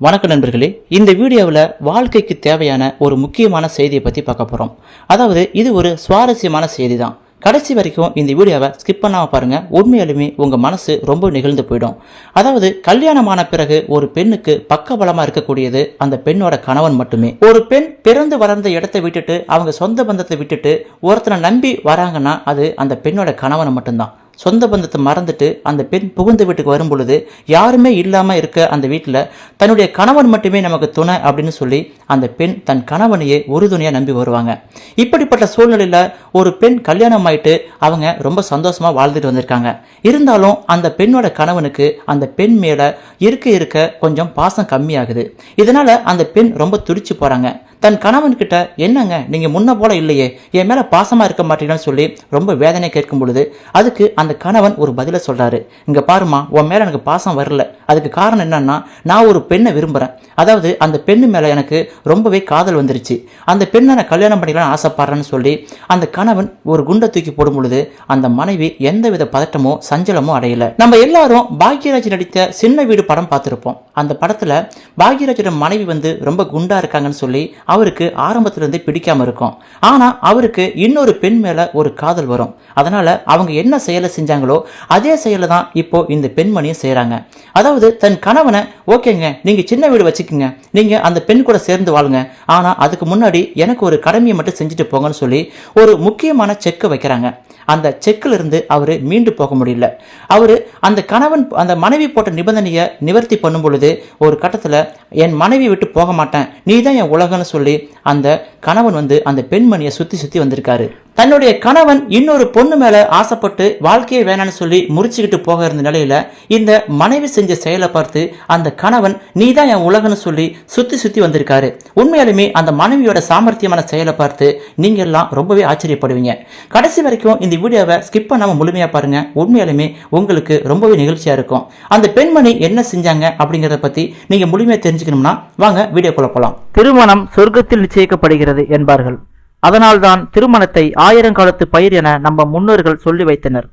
வணக்க நண்பர்களே இந்த வீடியோவில் வாழ்க்கைக்கு தேவையான ஒரு முக்கியமான செய்தியை பற்றி பார்க்க போகிறோம் அதாவது இது ஒரு சுவாரஸ்யமான செய்தி தான் கடைசி வரைக்கும் இந்த வீடியோவை ஸ்கிப் பண்ணாமல் பாருங்கள் உண்மையாலுமே உங்கள் மனசு ரொம்ப நிகழ்ந்து போயிடும். அதாவது கல்யாணமான பிறகு ஒரு பெண்ணுக்கு பக்கபலமாக இருக்கக்கூடியது அந்த பெண்ணோட கணவன் மட்டுமே. ஒரு பெண் பிறந்து வளர்ந்த இடத்தை விட்டுட்டு அவங்க சொந்த பந்தத்தை விட்டுட்டு ஒருத்தனை நம்பி வராங்கன்னா அது அந்த பெண்ணோட கணவனை மட்டும்தான். சொந்த பந்தத்தை மறந்துட்டு அந்த பெண் புகுந்த வீட்டுக்கு வரும்பொழுது யாருமே இல்லாமல் இருக்க அந்த வீட்டில் தன்னுடைய கணவன் மட்டுமே நமக்கு துணை அப்படின்னு சொல்லி அந்த பெண் தன் கணவனையே உறுதுணையாக நம்பி வருவாங்க. இப்படிப்பட்ட சூழ்நிலையில் ஒரு பெண் கல்யாணம் ஆயிட்டு அவங்க ரொம்ப சந்தோஷமாக வாழ்ந்துட்டு வந்திருக்காங்க. இருந்தாலும் அந்த பெண்ணோட கணவனுக்கு அந்த பெண் மேலே இருக்க இருக்க கொஞ்சம் பாசம் கம்மியாகுது. இதனால் அந்த பெண் ரொம்ப துடிச்சு போகிறாங்க தன் கணவன் கிட்ட என்னங்க நீங்க முன்ன போல இல்லையே என் மேல பாசமா இருக்க மாட்டீங்கன்னு சொல்லி ரொம்ப வேதனை கேட்கும் பொழுது அதுக்கு அந்த கணவன் ஒரு பதில சொல்றாரு. இங்க பாருமா உன் மேல எனக்கு பாசம் வரல. அதுக்கு காரணம் என்னன்னா நான் ஒரு பெண்ணை விரும்புறேன். அதாவது அந்த பெண்ணு மேல எனக்கு ரொம்பவே காதல் வந்துருச்சு. அந்த பெண்ணை நான் கல்யாணம் பண்ணிக்கலாம்னு ஆசைப்படுறேன்னு சொல்லி அந்த கணவன் ஒரு குண்டை தூக்கி போடும் பொழுது அந்த மனைவி எந்தவித பதட்டமோ சஞ்சலமோ அடையல. நம்ம எல்லாரும் பாக்யராஜ் நடித்த சின்ன வீடு படம் பார்த்திருப்போம். அந்த படத்தில் பாக்யராஜோட மனைவி வந்து ரொம்ப குண்டாக இருக்காங்கன்னு சொல்லி அவருக்கு ஆரம்பத்துல இருந்தே இருக்கும். ஆனால் அவருக்கு இன்னொரு பெண் மேலே ஒரு காதல் வரும். அதனால் அவங்க என்ன செயலை செஞ்சாங்களோ அதே செயலை தான் இப்போ இந்த பெண்மணியும் செய்கிறாங்க அதாவது தன் கணவனை ஓகேங்க நீங்கள் சின்ன வீடு வச்சுக்கோங்க. நீங்கள் அந்த பெண் கூட சேர்ந்து வாழுங்க. ஆனால் அதுக்கு முன்னாடி எனக்கு ஒரு கடமையை மட்டும் செஞ்சுட்டு போங்கன்னு சொல்லி ஒரு முக்கியமான செக்கை வைக்கிறாங்க. அந்த செக்கில் இருந்து அவர் மீண்டு போக முடியல. அவர் அந்த கணவன் அந்த மனைவி போட்ட நிபந்தனையை நிவர்த்தி பண்ணும் பொழுது ஒரு கட்டத்தில் என் மனைவி விட்டு போக மாட்டேன். நீ தான் என் உலகம்னு சொல்லி அந்த கணவன் வந்து அந்த பெண்மணியை சுற்றி சுற்றி வந்திருக்காரு. தன்னுடைய கணவன் இன்னொரு பொண்ணு மேலே ஆசைப்பட்டு வாழ்க்கையை வேணாம்னு சொல்லி முறிச்சுக்கிட்டு போக இருந்த நிலையில் இந்த மனைவி செஞ்ச செயலை பார்த்து அந்த கணவன் நீ தான் என் உலகன்னு சொல்லி சுற்றி சுற்றி வந்திருக்காரு. உண்மையாலுமே அந்த மனைவியோட சாமர்த்தியமான செயலை பார்த்து நீங்கள் எல்லாம் ரொம்பவே ஆச்சரியப்படுவீங்க. கடைசி வரைக்கும் இந்த வீடியோவை ஸ்கிப் பண்ணாம முழுமையா பாருங்கள் உண்மையாலுமே உங்களுக்கு ரொம்பவே நிகழ்ச்சியா இருக்கும். அந்த பெண்மணி என்ன செஞ்சாங்க அப்படிங்கிறத பத்தி நீங்க முழுமையாக தெரிஞ்சுக்கணும்னா வாங்க வீடியோ குழப்பலாம் திருமணம் சொர்க்கத்தில் நிச்சயிக்கப்படுகிறது என்பார்கள். அதனால்தான் திருமணத்தை ஆயிரங்காலத்து பயிர் என நம்ம முன்னோர்கள் சொல்லி வைத்தனர்.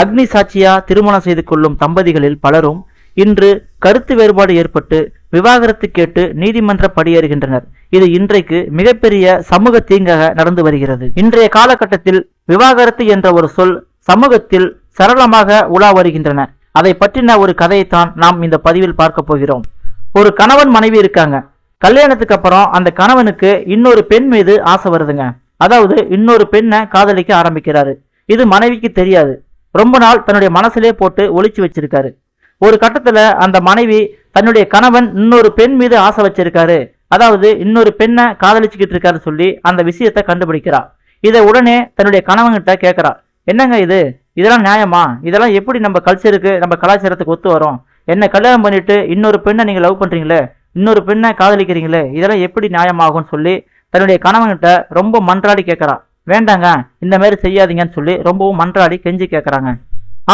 அக்னி சாட்சியா திருமணம் செய்து கொள்ளும் தம்பதிகளில் பலரும் இன்று கருத்து வேறுபாடு ஏற்பட்டு விவாகரத்து கேட்டு நீதிமன்ற படியேறுகின்றனர். இது இன்றைக்கு மிகப்பெரிய சமூக தீங்காக நடந்து வருகிறது. இன்றைய காலகட்டத்தில் விவாகரத்து என்ற ஒரு சொல் சமூகத்தில் சரளமாக உலா வருகின்றன. அதை பற்றின ஒரு கதையைத்தான் நாம் இந்த பதிவில் பார்க்க போகிறோம். ஒரு கணவன் மனைவி இருக்காங்க. கல்யாணத்துக்கு அப்புறம் அந்த கணவனுக்கு இன்னொரு பெண் மீது ஆசை வருதுங்க. அதாவது இன்னொரு பெண்ணை காதலிக்க ஆரம்பிக்கிறாரு. இது மனைவிக்கு தெரியாது. ரொம்ப நாள் தன்னுடைய மனசுலே போட்டு ஒழிச்சு வச்சிருக்காரு. ஒரு கட்டத்துல அந்த மனைவி தன்னுடைய கணவன் இன்னொரு பெண் மீது ஆசை வச்சிருக்காரு. அதாவது இன்னொரு பெண்ணை காதலிச்சுக்கிட்டு இருக்காரு சொல்லி அந்த விஷயத்தை கண்டுபிடிக்கிறா. இதை உடனே தன்னுடைய கணவன்கிட்ட கேட்கறா. என்னங்க இது? இதெல்லாம் நியாயமா? இதெல்லாம் எப்படி நம்ம கல்ச்சருக்கு நம்ம கலாச்சாரத்துக்கு ஒத்து வரும்? என்ன கல்யாணம் பண்ணிட்டு இன்னொரு பெண்ணை நீங்கள் லவ் பண்ணுறீங்களே இன்னொரு பெண்ணை காதலிக்கிறீங்களே? இதெல்லாம் எப்படி நியாயமாகும்னு சொல்லி தன்னுடைய கணவன்கிட்ட ரொம்ப மன்றாடி கேட்குறா. வேண்டாங்க இந்த மாதிரி செய்யாதீங்கன்னு சொல்லி ரொம்பவும் மன்றாடி கெஞ்சி கேட்குறாங்க.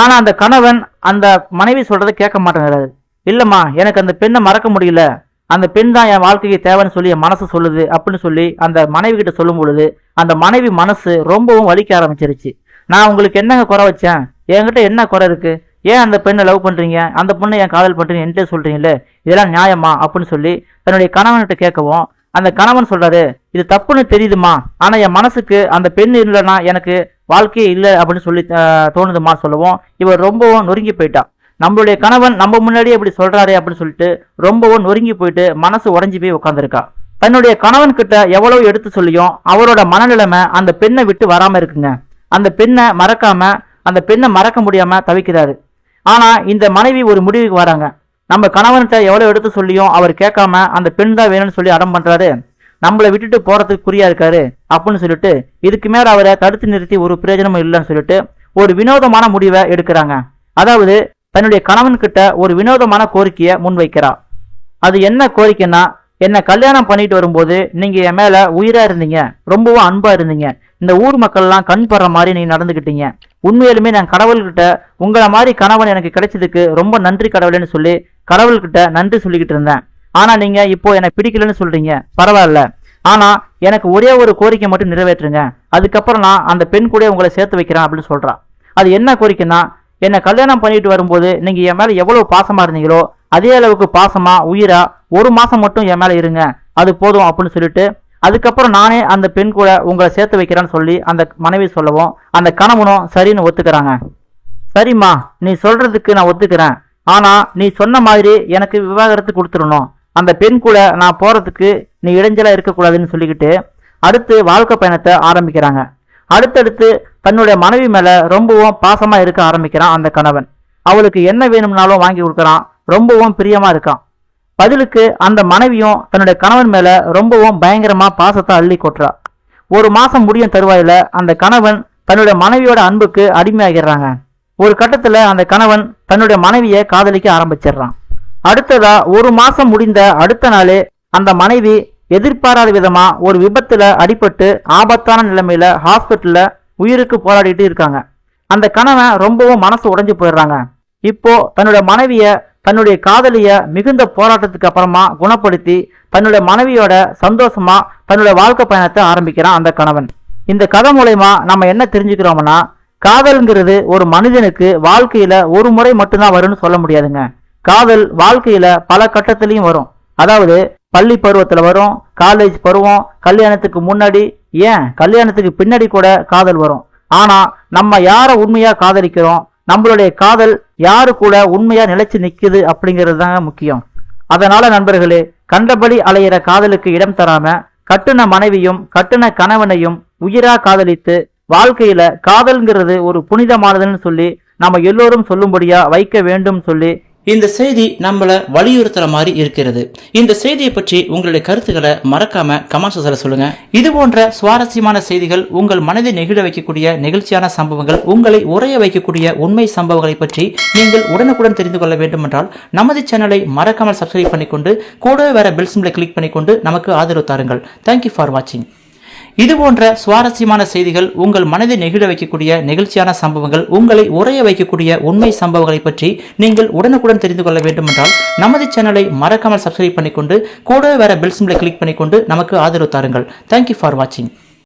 ஆனால் அந்த கணவன் அந்த மனைவி சொல்கிறத கேட்க மாட்டேங்கிறாரு. இல்லம்மா எனக்கு அந்த பெண்ணை மறக்க முடியல. அந்த பெண் தான் என் வாழ்க்கைக்கு தேவைன்னு சொல்லி என் மனசு சொல்லுது அப்படின்னு சொல்லி அந்த மனைவி கிட்ட சொல்லும் பொழுது அந்த மனைவி மனசு ரொம்பவும் வலிக்க ஆரம்பிச்சிருச்சு. நான் உங்களுக்கு என்னங்க குறை வச்சேன்? என்கிட்ட என்ன குறை இருக்கு? ஏன் அந்த பெண்ணை லவ் பண்றீங்க? அந்த பொண்ணை என் காதல் பண்றீங்க? என்கிட்ட சொல்றீங்களே இதெல்லாம் நியாயமா? அப்படின்னு சொல்லி தன்னுடைய கணவன்கிட்ட கேட்கவும் அந்த கணவன் சொல்றாரு இது தப்புன்னு தெரியுதுமா ஆனா என் மனசுக்கு அந்த பெண் இல்லைன்னா எனக்கு வாழ்க்கையே இல்லை அப்படின்னு சொல்லி தோணுதுமா சொல்லவும். இவர் ரொம்பவும் நொறுங்கி போயிட்டா. நம்மளுடைய கணவன் நம்ம முன்னாடியே இப்படி சொல்றாரு அப்படின்னு சொல்லிட்டு ரொம்பவும் நொறுங்கி போயிட்டு மனசு உடஞ்சி போய் உட்காந்துருக்கா தன்னுடைய கணவன் கிட்ட எவ்வளவு எடுத்து சொல்லியும் அவரோட மனநிலைமை அந்த பெண்ணை விட்டு வராம இருக்குங்க. அந்த பெண்ணை மறக்காம அந்த பெண்ணை மறக்க முடியாம தவிக்கிறாரு. ஆனா இந்த மனைவி ஒரு முடிவுக்கு வராங்க. நம்ம கணவன்கிட்ட எவ்வளவு எடுத்து சொல்லியும் அவர் கேட்காம அந்த பெண் தான் வேணும்னு சொல்லி அடம் பண்றாரு. நம்மளை விட்டுட்டு போறதுக்கு குறியா இருக்காரு அப்படின்னு சொல்லிட்டு இதுக்கு மேல அவரை தடுத்து நிறுத்தி ஒரு பிரயோஜனமும் இல்லைன்னு சொல்லிட்டு ஒரு வினோதமான முடிவை எடுக்கிறாங்க. அதாவது தன்னுடைய கணவன் கிட்ட ஒரு வினோதமான கோரிக்கையை முன்வைக்கிறா. அது என்ன கோரிக்கைன்னா என்ன கல்யாணம் பண்ணிட்டு வரும்போது நீங்க என் மேல உயிரா இருந்தீங்க ரொம்பவும் அன்பா இருந்தீங்க. இந்த ஊர் மக்கள்லாம் கண் படுற மாதிரி நீங்க நடந்துகிட்டீங்க. உண்மையிலுமே நான் கடவுள்கிட்ட உங்களை மாதிரி கணவன் எனக்கு கிடைச்சதுக்கு ரொம்ப நன்றி கடவுள்னு சொல்லி கடவுள்கிட்ட நன்றி சொல்லிக்கிட்டு இருந்தேன். ஆனா நீங்க இப்போ எனக்கு பிடிக்கலன்னு சொல்றீங்க. பரவாயில்ல. ஆனா எனக்கு ஒரே ஒரு கோரிக்கை மட்டும் நிறைவேற்றுங்க. அதுக்கப்புறம் நான் அந்த பெண் கூட உங்களை சேர்த்து வைக்கிறேன் அப்படின்னு சொல்றான் அது என்ன கோரிக்கைன்னா என்னை கல்யாணம் பண்ணிட்டு வரும்போது நீங்கள் என் மேலே எவ்வளோ பாசமாக இருந்தீங்களோ அதே அளவுக்கு பாசமாக உயிராக ஒரு மாதம் மட்டும் என் மேலே இருங்க. அது போதும் அப்படின்னு சொல்லிட்டு அதுக்கப்புறம் நானே அந்த பெண் கூட உங்களை சேர்த்து வைக்கிறேன்னு சொல்லி அந்த மனைவி சொல்லவும் அந்த கணவனும் சரின்னு ஒத்துக்கிறாங்க. சரிம்மா நீ சொல்கிறதுக்கு நான் ஒத்துக்கிறேன். ஆனால் நீ சொன்ன மாதிரி எனக்கு விவாகரத்து கொடுத்துடணும். அந்த பெண் கூட நான் போகிறதுக்கு நீ இடைஞ்சலாக இருக்கக்கூடாதுன்னு சொல்லிக்கிட்டு அடுத்து வாழ்க்கை பயணத்தை ஆரம்பிக்கிறாங்க. அடுத்தடுத்து தன்னுடைய மனைவி மேல ரொம்பவும் பாசமா இருக்க ஆரம்பிக்கிறான் அந்த கணவன். அவளுக்கு என்ன வேணும்னாலும் வாங்கி கொடுக்குறான். ரொம்பவும் பிரியமா இருக்கான். பதிலுக்கு அந்த மனைவியும் தன்னுடைய கணவன் மேல ரொம்பவும் பயங்கரமா பாசத்தை அள்ளி கொட்டுறா ஒரு மாசம் முடியும் தருவாயில அந்த கணவன் தன்னுடைய மனைவியோட அன்புக்கு அடிமையாகிடுறாங்க. ஒரு கட்டத்துல அந்த கணவன் தன்னுடைய மனைவியை காதலிக்க ஆரம்பிச்சிடுறான். அடுத்ததா ஒரு மாசம் முடிந்த அடுத்த நாளே அந்த மனைவி எதிர்பாராத விதமா ஒரு விபத்துல அடிபட்டு ஆபத்தான நிலைமையில ஹாஸ்பிட்டல்ல உயிருக்கு போராடிட்டு இருக்காங்க. அந்த கணவன் ரொம்பவும் மனசு உடைஞ்சு போயிடுறாங்க. இப்போ தன்னுடைய மனைவிய தன்னுடைய காதலிய மிகுந்த போராட்டத்துக்கு அப்புறமா குணப்படுத்தி தன்னுடைய மனைவியோட சந்தோஷமா தன்னுடைய வாழ்க்கை பயணத்தை ஆரம்பிக்கிறான் அந்த கணவன். இந்த கதை மூலயமா நம்ம என்ன தெரிஞ்சுக்கிறோம்னா காதல்ங்கிறது ஒரு மனிதனுக்கு வாழ்க்கையில ஒரு முறை மட்டும்தான் வரும்னு சொல்ல முடியாதுங்க. காதல் வாழ்க்கையில பல கட்டத்திலையும் வரும். அதாவது பள்ளி பருவத்துல வரும் காலேஜ் பருவம் கல்யாணத்துக்கு முன்னாடி ஏன்? கல்யாணத்துக்கு பின்னாடி கூட காதல் வரும். ஆனா நம்ம யாரை உண்மையா காதலிக்கிறோம்? நம்மளுடைய காதல் யாரு கூட உண்மையா நிலைச்சு நிக்குது அப்படிங்கிறது தாங்க முக்கியம். அதனால நண்பர்களே கண்டபடி அலையிற காதலுக்கு இடம் தராம கட்டுன மனைவியும் கட்டுன கணவனையும் உயிரா காதலித்து வாழ்க்கையில காதல்ங்கிறது ஒரு புனிதமானதுன்னு சொல்லி நம்ம எல்லோரும் சொல்லும்படியா வைக்க வேண்டும் சொல்லி இந்த செய்தி நம்மளை வலியுறுத்துற மாதிரி இருக்கிறது. இந்த செய்தியை பற்றி உங்களுடைய கருத்துக்களை மறக்காம கமெண்ட்ஸ்ல சொல்லுங்க. இது போன்ற சுவாரஸ்யமான செய்திகள் உங்கள் மனதை நெகிழ வைக்கக்கூடிய நெகிழ்ச்சியான சம்பவங்கள் உங்களை உரைய வைக்கக்கூடிய உண்மை சம்பவங்களை பற்றி நீங்கள் உடனுக்குடன் தெரிந்து கொள்ள வேண்டும் என்றால் நமது சேனலை மறக்காமல் சப்ஸ்கிரைப் பண்ணிக்கொண்டு கூடவே வேற பெல் சிம்பிளை கிளிக் பண்ணிக்கொண்டு நமக்கு ஆதரவு தாருங்கள். தேங்க்யூ ஃபார் வாட்சிங் இது போன்ற சுவாரஸ்யமான செய்திகள் உங்கள் மனதை நெகிழ வைக்கக்கூடிய நெகிழ்ச்சியான சம்பவங்கள் உங்களை உரைய வைக்கக்கூடிய உண்மை சம்பவங்களை பற்றி நீங்கள் உடனுக்குடன் தெரிந்து கொள்ள வேண்டும் என்றால் நமது சேனலை மறக்காமல் சப்ஸ்கிரைப் பண்ணிக்கொண்டு கூடவே வேற பெல் சிம்பிளை கிளிக் பண்ணிக்கொண்டு நமக்கு ஆதரவு தாருங்கள். தேங்க்யூ ஃபார் வாட்சிங்